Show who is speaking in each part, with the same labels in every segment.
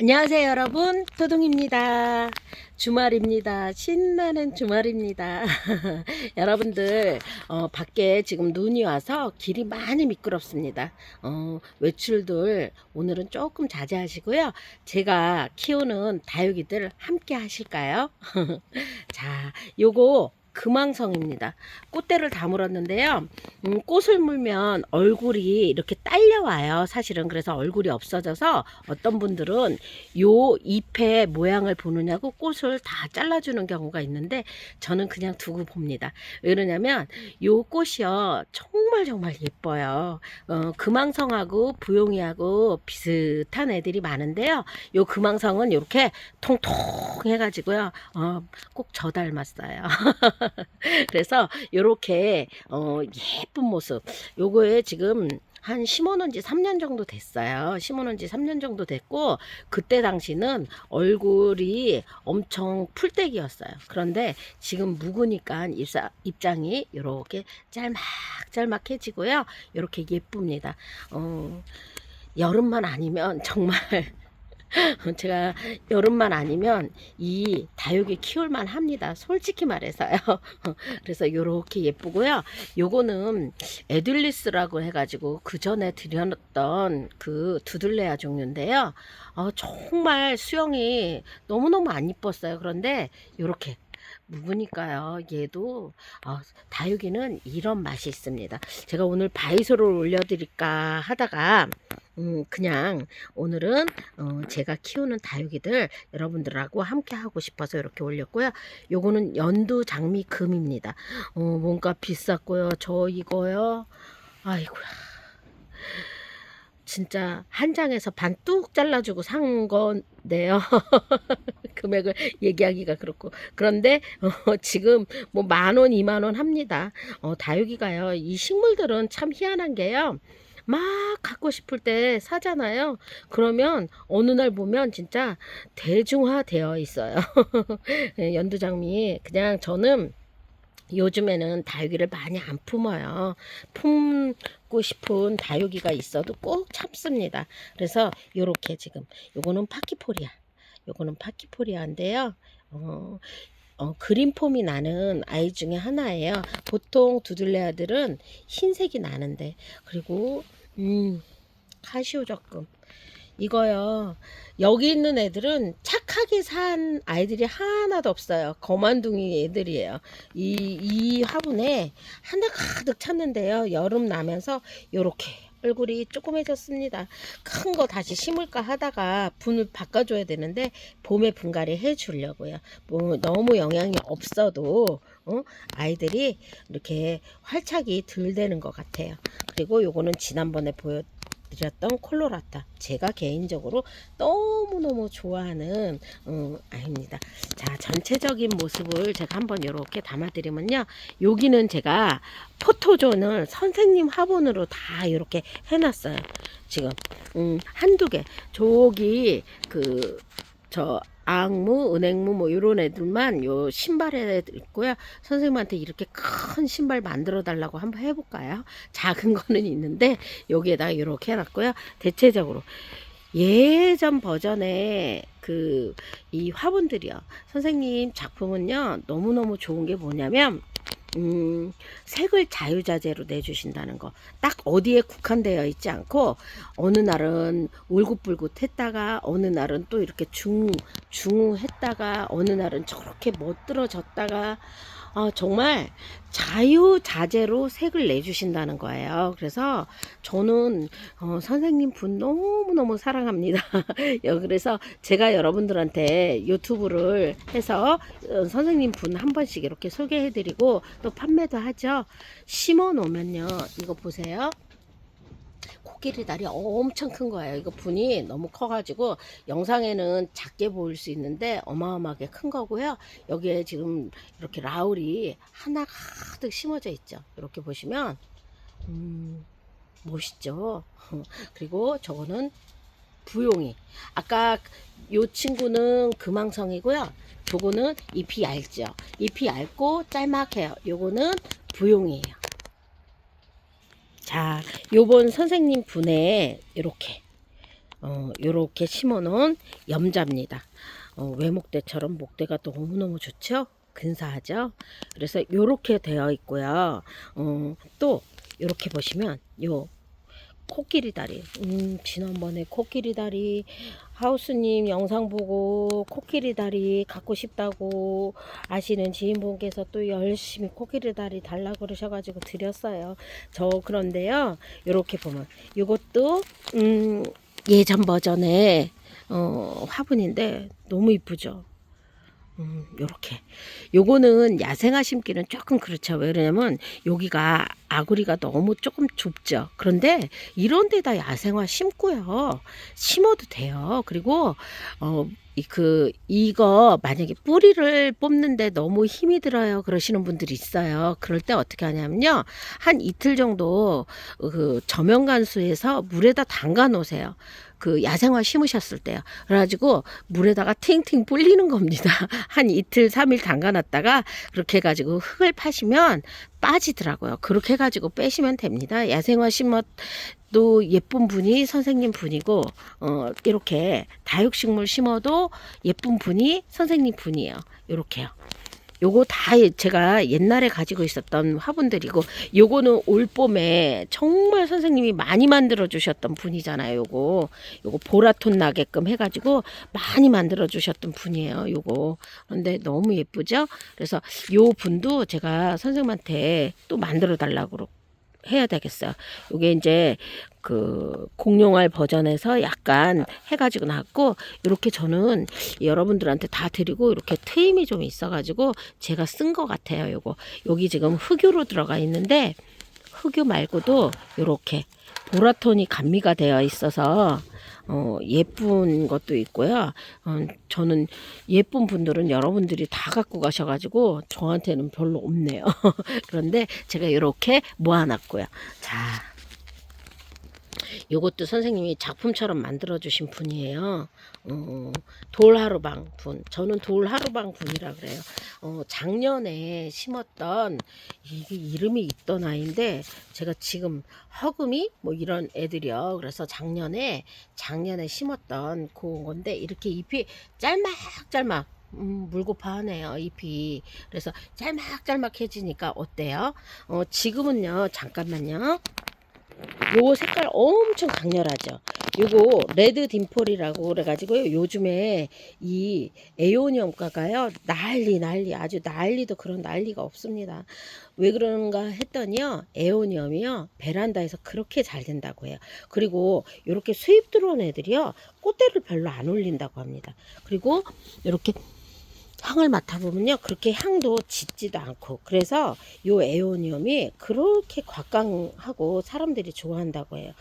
Speaker 1: 안녕하세요 여러분. 토동입니다. 주말입니다. 신나는 주말입니다. 여러분들 어, 밖에 지금 눈이 와서 길이 많이 미끄럽습니다. 어, 외출들 오늘은 조금 자제하시고요. 제가 키우는 다육이들 함께 하실까요? 자 요거 금왕성입니다. 꽃대를 다 물었는데요. 음, 꽃을 물면 얼굴이 이렇게 딸려와요. 사실은 그래서 얼굴이 없어져서 어떤 분들은 요 잎의 모양을 보느냐고 꽃을 다 잘라주는 경우가 있는데 저는 그냥 두고 봅니다. 왜 그러냐면 요 꽃이요 정말 정말 예뻐요. 어, 금왕성하고 부용이하고 비슷한 애들이 많은데요. 요 금왕성은 이렇게 통통 해가지고요. 어, 꼭 저 닮았어요. 그래서 요렇게 어 예쁜 모습 요거에 지금 한 심어놓은 지 3년 정도 됐어요. 심어놓은 지 3년 정도 됐고, 그때 당시는 얼굴이 엄청 풀떼기였어요. 그런데 지금 묵으니까 입사, 입장이 이렇게 짤막짤막해지고요. 이렇게 예쁩니다. 어, 여름만 아니면 정말 제가 여름만 아니면 이 다육이 키울만 합니다. 솔직히 말해서요. 그래서 요렇게 예쁘고요. 요거는 에들리스라고 해가지고 그 전에 드렸던 그 두들레아 종류인데요. 어, 정말 수영이 너무너무 안 이뻤어요. 그런데 요렇게 묵으니까요. 얘도 어, 다육이는 이런 맛이 있습니다. 제가 오늘 바이소를 올려드릴까 하다가 음, 그냥 오늘은 어, 제가 키우는 다육이들 여러분들하고 함께 하고 싶어서 이렇게 올렸고요. 요거는 연두 장미 금입니다. 어, 뭔가 비쌌고요. 저 이거요. 아이고야. 진짜 한 장에서 반 뚝 잘라주고 산 건데요. 금액을 얘기하기가 그렇고. 그런데, 어, 지금 뭐 만 원, 이만 원 합니다. 어, 다육이가요. 이 식물들은 참 희한한 게요. 막 갖고 싶을 때 사잖아요. 그러면 어느 날 보면 진짜 대중화 되어 있어요. 예, 연두장미. 그냥 저는 요즘에는 다육이를 많이 안 품어요. 품고 싶은 다육이가 있어도 꼭 참습니다. 그래서 요렇게 지금 요거는 파키포리아. 요거는 파키포리아인데요. 어, 어, 그린폼이 나는 아이 중에 하나예요. 보통 두들레아들은 흰색이 나는데 그리고 음, 카시오 적금 이거요. 여기 있는 애들은 착하게 산 아이들이 하나도 없어요. 거만둥이 애들이에요. 이, 이 화분에 하나 가득 찼는데요. 여름 나면서 요렇게 얼굴이 조그매졌습니다. 큰 거 다시 심을까 하다가 분을 바꿔줘야 되는데 봄에 분갈이 해주려고요. 뭐 너무 영양이 없어도 어? 아이들이 이렇게 활착이 덜 되는 것 같아요. 그리고 요거는 지난번에 보여 드렸던 콜로라타. 제가 개인적으로 너무너무 좋아하는 음, 아이입니다. 자 전체적인 모습을 제가 한번 이렇게 담아드리면요. 여기는 제가 포토존을 선생님 화분으로 다 이렇게 해놨어요. 지금 음, 한두 개. 저기 그 저 악무, 은행무 뭐 이런 애들만 요 신발에 있고요. 선생님한테 이렇게 큰 신발 만들어 달라고 한번 해볼까요? 작은 거는 있는데 여기에다가 이렇게 해놨고요. 대체적으로 예전 버전의 그 이 화분들이요. 선생님 작품은요 너무너무 좋은 게 뭐냐면 음, 색을 자유자재로 내주신다는 거. 딱 어디에 국한되어 있지 않고, 어느 날은 울긋불긋 했다가, 어느 날은 또 이렇게 중, 중했다가, 어느 날은 저렇게 멋들어졌다가, 어, 정말 자유자재로 색을 내주신다는 거예요. 그래서 저는 어, 선생님 분 너무너무 사랑합니다. 그래서 제가 여러분들한테 유튜브를 해서 어, 선생님 분 한 번씩 이렇게 소개해드리고 또 판매도 하죠. 심어 놓으면요. 이거 보세요. 코끼리 다리 엄청 큰 거예요. 이거 분이 너무 커가지고 영상에는 작게 보일 수 있는데 어마어마하게 큰 거고요. 여기에 지금 이렇게 라울이 하나 가득 심어져 있죠. 이렇게 보시면 음, 멋있죠. 그리고 저거는 부용이. 아까 요 친구는 금왕성이고요. 저거는 잎이 얇죠. 잎이 얇고 짤막해요. 요거는 부용이에요. 자, 요번 선생님 분에 이렇게 어, 요렇게 심어놓은 염자입니다. 어, 외목대처럼 목대가 너무너무 좋죠? 근사하죠? 그래서 요렇게 되어 있고요. 어, 또 요렇게 보시면 요 코끼리 다리. 음, 지난번에 코끼리 다리 하우스님 영상 보고 코끼리 다리 갖고 싶다고 아시는 지인분께서 또 열심히 코끼리 다리 달라고 그러셔가지고 드렸어요. 저 그런데요. 요렇게 보면 요것도 음, 예전 버전의 어, 화분인데 너무 이쁘죠. 음, 요렇게. 요거는 야생화 심기는 조금 그렇죠. 왜 그러냐면 여기가 아구리가 너무 조금 좁죠. 그런데 이런 데다 야생화 심고요. 심어도 돼요. 그리고 어, 이 그 이거 만약에 뿌리를 뽑는데 너무 힘이 들어요 그러시는 분들이 있어요. 그럴 때 어떻게 하냐면요. 한 이틀 정도 그 저면 간수에서 물에다 담가 놓으세요. 그 야생화 심으셨을 때요. 그래가지고 물에다가 팅팅 불리는 겁니다. 한 이틀, 삼일 담가놨다가 그렇게 해가지고 흙을 파시면 빠지더라고요. 그렇게 해가지고 빼시면 됩니다. 야생화 심어 도 예쁜 분이 선생님 분이고, 어, 이렇게 다육식물 심어도 예쁜 분이 선생님 분이에요. 이렇게요. 요거 다 제가 옛날에 가지고 있었던 화분들이고 요거는 올 봄에 정말 선생님이 많이 만들어 주셨던 분이잖아요 요거 요거 보라톤 나게끔 해가지고 많이 만들어 주셨던 분이에요 요거 그런데 너무 예쁘죠 그래서 요 분도 제가 선생님한테 또 만들어 달라고 그러- 해야 되겠어요 요게 이제 그 공룡알 버전에서 약간 해가지고 나왔고 이렇게 저는 여러분들한테 다 드리고 이렇게 트임이 좀 있어가지고 제가 쓴 것 같아요. 요거 여기 지금 흑유로 들어가 있는데 흑유 말고도 이렇게 보라톤이 감미가 되어 있어서 어, 예쁜 것도 있고요. 어, 저는 예쁜 분들은 여러분들이 다 갖고 가셔가지고 저한테는 별로 없네요. 그런데 제가 이렇게 모아놨고요. 자. 요것도 선생님이 작품처럼 만들어 주신 분이에요. 어, 돌하루방 분. 저는 돌하루방 분이라 그래요. 어, 작년에 심었던 이게 이름이 있던 아이인데 제가 지금 허금이 뭐 이런 애들이요. 그래서 작년에 작년에 심었던 그 건데 이렇게 잎이 짤막짤막 음, 물고파하네요 잎이 그래서 짤막짤막해지니까 어때요? 어, 지금은요 잠깐만요 요 색깔 엄청 강렬하죠. 요거 레드 딤폴이라고 그래가지고요. 요즘에 이 에오니엄가가요 난리 난리 아주 난리도 그런 난리가 없습니다. 왜 그런가 했더니요 에오니엄이요 베란다에서 그렇게 잘 된다고 해요. 그리고 이렇게 수입 들어온 애들이요 꽃대를 별로 안 올린다고 합니다. 그리고 이렇게 향을 맡아보면요 그렇게 향도 짙지도 않고. 그래서 요 에오니엄이 그렇게 곽광하고 사람들이 좋아한다고 해요.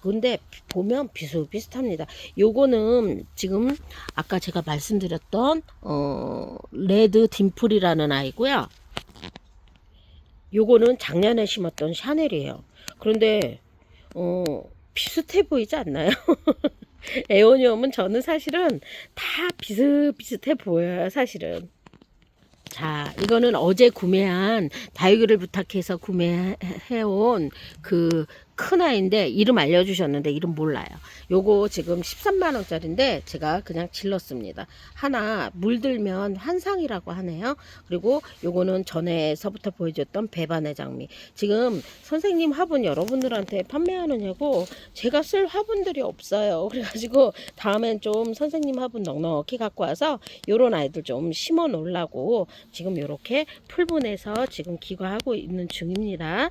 Speaker 1: 근데 보면 비슷비슷합니다. 요거는 지금 아까 제가 말씀드렸던 어 레드 딤플이라는 아이고요. 요거는 작년에 심었던 샤넬이에요. 그런데 어 비슷해 보이지 않나요? 에오니엄은 저는 사실은 다 비슷비슷해 보여요, 사실은. 자, 이거는 어제 구매한 다육이를 부탁해서 구매해온 그 큰 아이인데 이름 알려주셨는데 이름 몰라요. 요거 지금 13만 원짜리인데 제가 그냥 질렀습니다. 하나 물들면 환상이라고 하네요. 그리고 요거는 전에서부터 보여줬던 배반의 장미. 지금 선생님 화분 여러분들한테 판매하느냐고 제가 쓸 화분들이 없어요. 그래가지고 다음엔 좀 선생님 화분 넉넉히 갖고 와서 요런 아이들 좀 심어 놓으려고 지금 요렇게 풀분해서 지금 기과하고 있는 중입니다.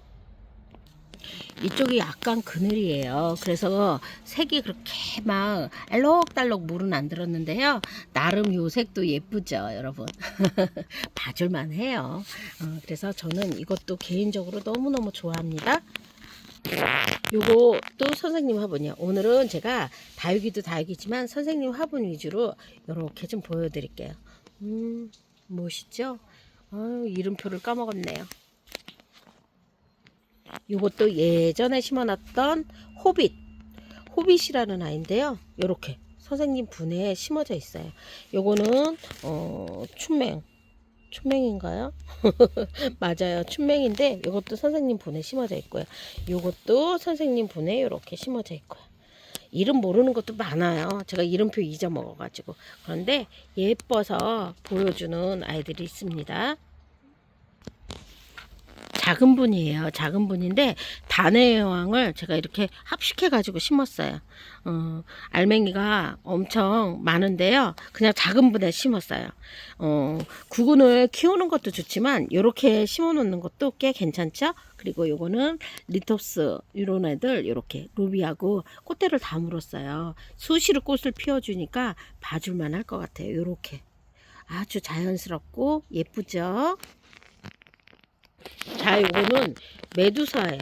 Speaker 1: 이쪽이 약간 그늘이에요. 그래서 색이 그렇게 막 알록달록 물은 안 들었는데요. 나름 요 색도 예쁘죠, 여러분. 봐줄만 해요. 어, 그래서 저는 이것도 개인적으로 너무너무 좋아합니다. 또 선생님 화분이요. 오늘은 제가 다육이도 다육이지만 선생님 화분 위주로 이렇게 좀 보여드릴게요. 음, 멋있죠? 아유, 이름표를 까먹었네요. 요것도 예전에 심어놨던 호빗 호빗이라는 아이인데요 요렇게 선생님 분에 심어져 있어요 요거는 어 춘맹 춘맹인가요? 맞아요 춘맹인데 요것도 선생님 분에 심어져 있고요 요것도 선생님 분에 이렇게 심어져 있고요 이름 모르는 것도 많아요. 제가 이름표 잊어먹어가지고. 그런데 예뻐서 보여주는 아이들이 있습니다. 작은 분이에요. 작은 분인데 단의 여왕을 제가 이렇게 합식해 가지고 심었어요. 어, 알맹이가 엄청 많은데요. 그냥 작은 분에 심었어요. 어, 구근을 키우는 것도 좋지만 이렇게 심어 놓는 것도 꽤 괜찮죠. 그리고 요거는 리톱스 이런 애들 이렇게 루비하고 꽃대를 다 물었어요. 수시로 꽃을 피워주니까 봐줄만 할 것 같아요. 이렇게 아주 자연스럽고 예쁘죠. 자, 요거는 메두사예요.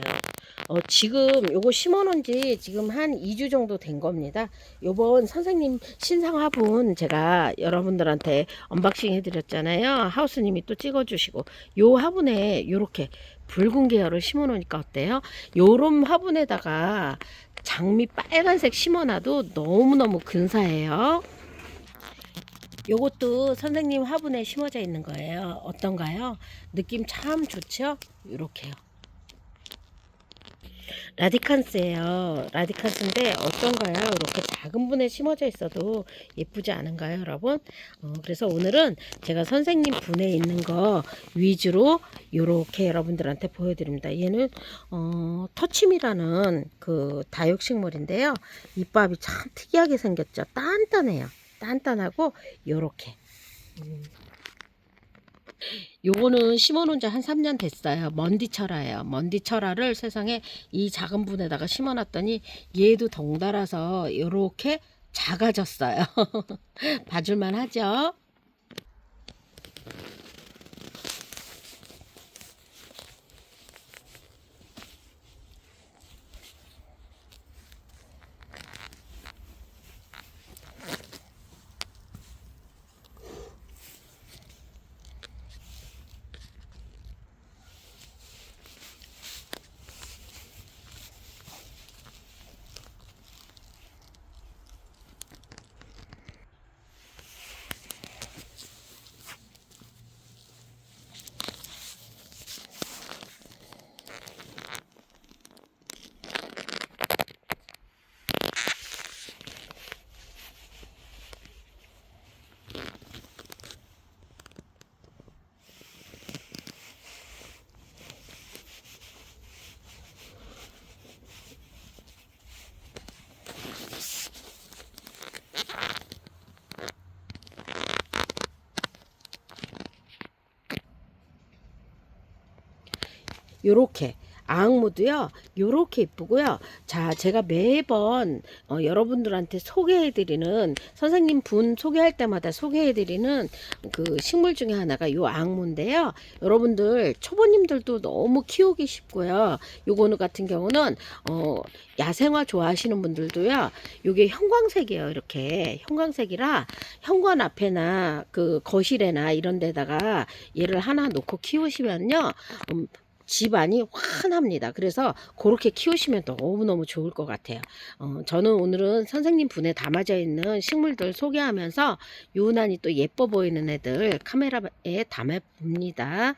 Speaker 1: 어, 지금 요거 심어놓은 지 지금 한 2주 정도 된 겁니다. 요번 선생님 신상 화분 제가 여러분들한테 언박싱 해드렸잖아요. 하우스님이 또 찍어주시고 요 화분에 요렇게 붉은 계열을 심어놓으니까 어때요? 요런 화분에다가 장미 빨간색 심어놔도 너무너무 근사해요. 요것도 선생님 화분에 심어져 있는 거예요. 어떤가요? 느낌 참 좋죠? 이렇게요. 라디칸스예요. 라디칸스인데 어떤가요? 이렇게 작은 분에 심어져 있어도 예쁘지 않은가요, 여러분? 어, 그래서 오늘은 제가 선생님 분에 있는 거 위주로 이렇게 여러분들한테 보여드립니다. 얘는 어, 터침이라는 그 다육식물인데요. 잎밥이 참 특이하게 생겼죠. 단단해요. 단단하고 요렇게 음. 요거는 심어놓은 지 한 3년 됐어요. 먼디철화예요. 먼디철화를 세상에 이 작은 분에다가 심어놨더니 얘도 덩달아서 요렇게 작아졌어요. 봐줄만 하죠? 요렇게. 아흥무도요 요렇게 이쁘고요. 자 제가 매번 어, 여러분들한테 소개해드리는 선생님 분 소개할 때마다 소개해드리는 그 식물 중에 하나가 요 아흥무인데요. 여러분들 초보님들도 너무 키우기 쉽고요. 요거는 같은 경우는 어, 야생화 좋아하시는 분들도요 요게 형광색이에요 이렇게. 형광색이라 현관 앞에나 그 거실에나 이런 데다가 얘를 하나 놓고 키우시면요 음, 집안이 환합니다. 그래서 그렇게 키우시면 너무너무 좋을 것 같아요. 어, 저는 오늘은 선생님 분에 담아져 있는 식물들 소개하면서 유난히 또 예뻐 보이는 애들 카메라에 담아봅니다.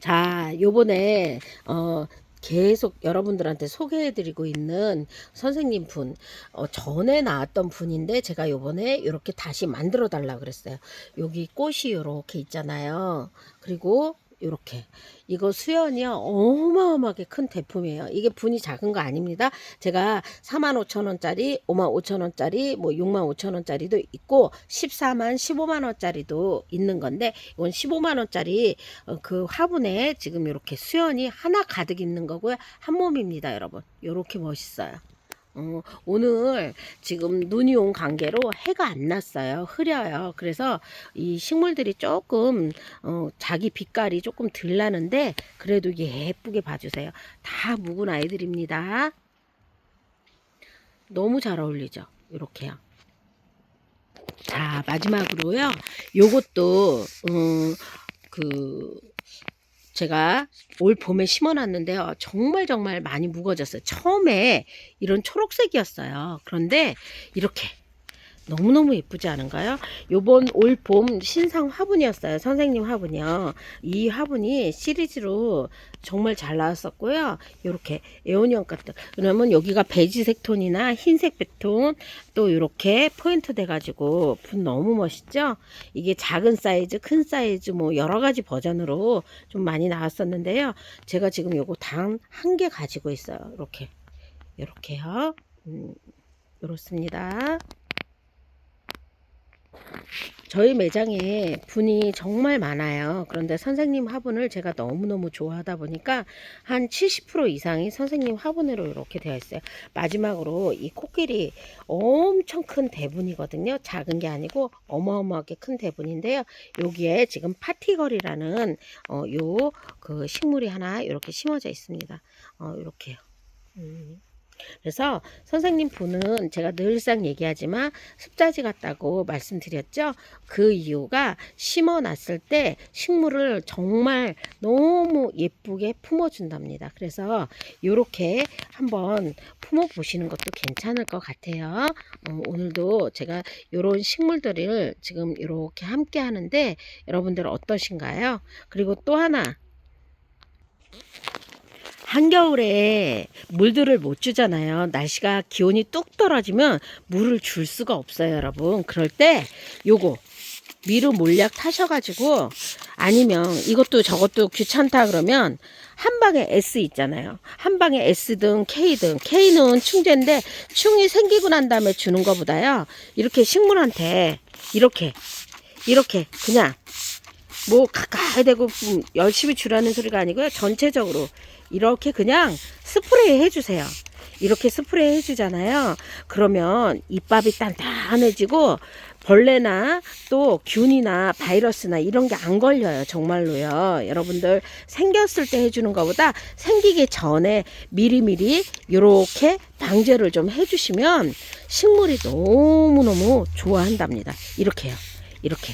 Speaker 1: 자, 요번에 어, 계속 여러분들한테 소개해드리고 있는 선생님 분, 어, 전에 나왔던 분인데 제가 요번에 이렇게 다시 만들어 달라 그랬어요. 여기 꽃이 이렇게 있잖아요. 그리고 요렇게. 이거 수연이요 어마어마하게 큰 대품이에요. 이게 분이 작은 거 아닙니다. 제가 45,000원짜리 55,000원짜리 뭐 65,000원짜리도 있고 14만 15만원짜리도 있는 건데 이건 15만원짜리 어, 그 화분에 지금 이렇게 수연이 하나 가득 있는 거고요. 한 몸입니다 여러분. 요렇게 멋있어요 어, 오늘 지금 눈이 온 관계로 해가 안 났어요. 흐려요. 그래서 이 식물들이 조금 어, 자기 빛깔이 조금 덜 나는데 그래도 예쁘게 봐주세요. 다 묵은 아이들입니다. 너무 잘 어울리죠. 이렇게요. 자 마지막으로요. 요것도 음, 그 제가 올 봄에 심어놨는데요. 정말 정말 많이 묵어졌어요. 처음에 이런 초록색이었어요. 그런데 이렇게 너무너무 예쁘지 않은가요? 요번 올 봄 신상 화분이었어요. 선생님 화분이요. 이 화분이 시리즈로 정말 잘 나왔었고요. 요렇게 에오니언 같은. 그러면 여기가 베지색 톤이나 흰색 베톤 또 요렇게 포인트 돼가지고 분 너무 멋있죠? 이게 작은 사이즈, 큰 사이즈 뭐 여러 가지 버전으로 좀 많이 나왔었는데요. 제가 지금 요거 단한개 가지고 있어요. 이렇게. 요렇게요. 음, 요렇습니다. 저희 매장에 분이 정말 많아요. 그런데 선생님 화분을 제가 너무너무 좋아하다 보니까 한 70% 이상이 선생님 화분으로 이렇게 되어 있어요. 마지막으로 이 코끼리 엄청 큰 대분이거든요. 작은 게 아니고 어마어마하게 큰 대분인데요. 여기에 지금 파티걸이라는 어, 요 그 식물이 하나 이렇게 심어져 있습니다. 어, 이렇게요. 음. 그래서 선생님 분은 제가 늘상 얘기하지만 습자지 같다고 말씀드렸죠. 그 이유가 심어 놨을 때 식물을 정말 너무 예쁘게 품어준답니다. 그래서 이렇게 한번 품어 보시는 것도 괜찮을 것 같아요. 어, 오늘도 제가 이런 식물들을 지금 이렇게 함께 하는데 여러분들 어떠신가요? 그리고 또 하나 한겨울에 물들을 못 주잖아요. 날씨가 기온이 뚝 떨어지면 물을 줄 수가 없어요, 여러분. 그럴 때 요거 미루 몰약 타셔가지고 아니면 이것도 저것도 귀찮다 그러면 한 방에 S 있잖아요. 한 방에 S든 K든 K는 충제인데 충이 생기고 난 다음에 주는 것보다요. 이렇게 식물한테 이렇게 이렇게 그냥 뭐 가까이 대고 음, 열심히 주라는 소리가 아니고요. 전체적으로 이렇게 그냥 스프레이 해주세요. 이렇게 스프레이 해주잖아요. 그러면 잎밥이 단단해지고 벌레나 또 균이나 바이러스나 이런 게 안 걸려요. 정말로요. 여러분들 생겼을 때 해주는 것보다 생기기 전에 미리미리 이렇게 방제를 좀 해주시면 식물이 너무너무 좋아한답니다. 이렇게요. 이렇게.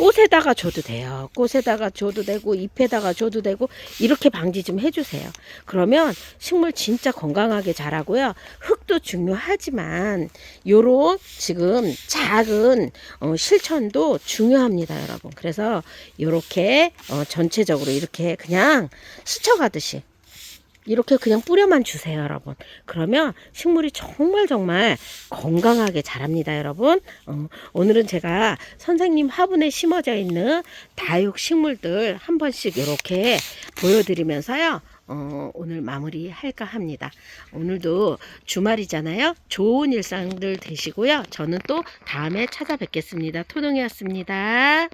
Speaker 1: 꽃에다가 줘도 돼요. 꽃에다가 줘도 되고 잎에다가 줘도 되고 이렇게 방지 좀 해주세요. 그러면 식물 진짜 건강하게 자라고요. 흙도 중요하지만 요런 지금 작은 어, 실천도 중요합니다, 여러분. 그래서 요렇게 어, 전체적으로 이렇게 그냥 스쳐가듯이 이렇게 그냥 뿌려만 주세요, 여러분. 그러면 식물이 정말 정말 건강하게 자랍니다, 여러분. 어, 오늘은 제가 선생님 화분에 심어져 있는 다육 식물들 한 번씩 이렇게 보여드리면서요. 어, 오늘 마무리 할까 합니다. 오늘도 주말이잖아요. 좋은 일상들 되시고요. 저는 또 다음에 찾아뵙겠습니다. 토동이었습니다.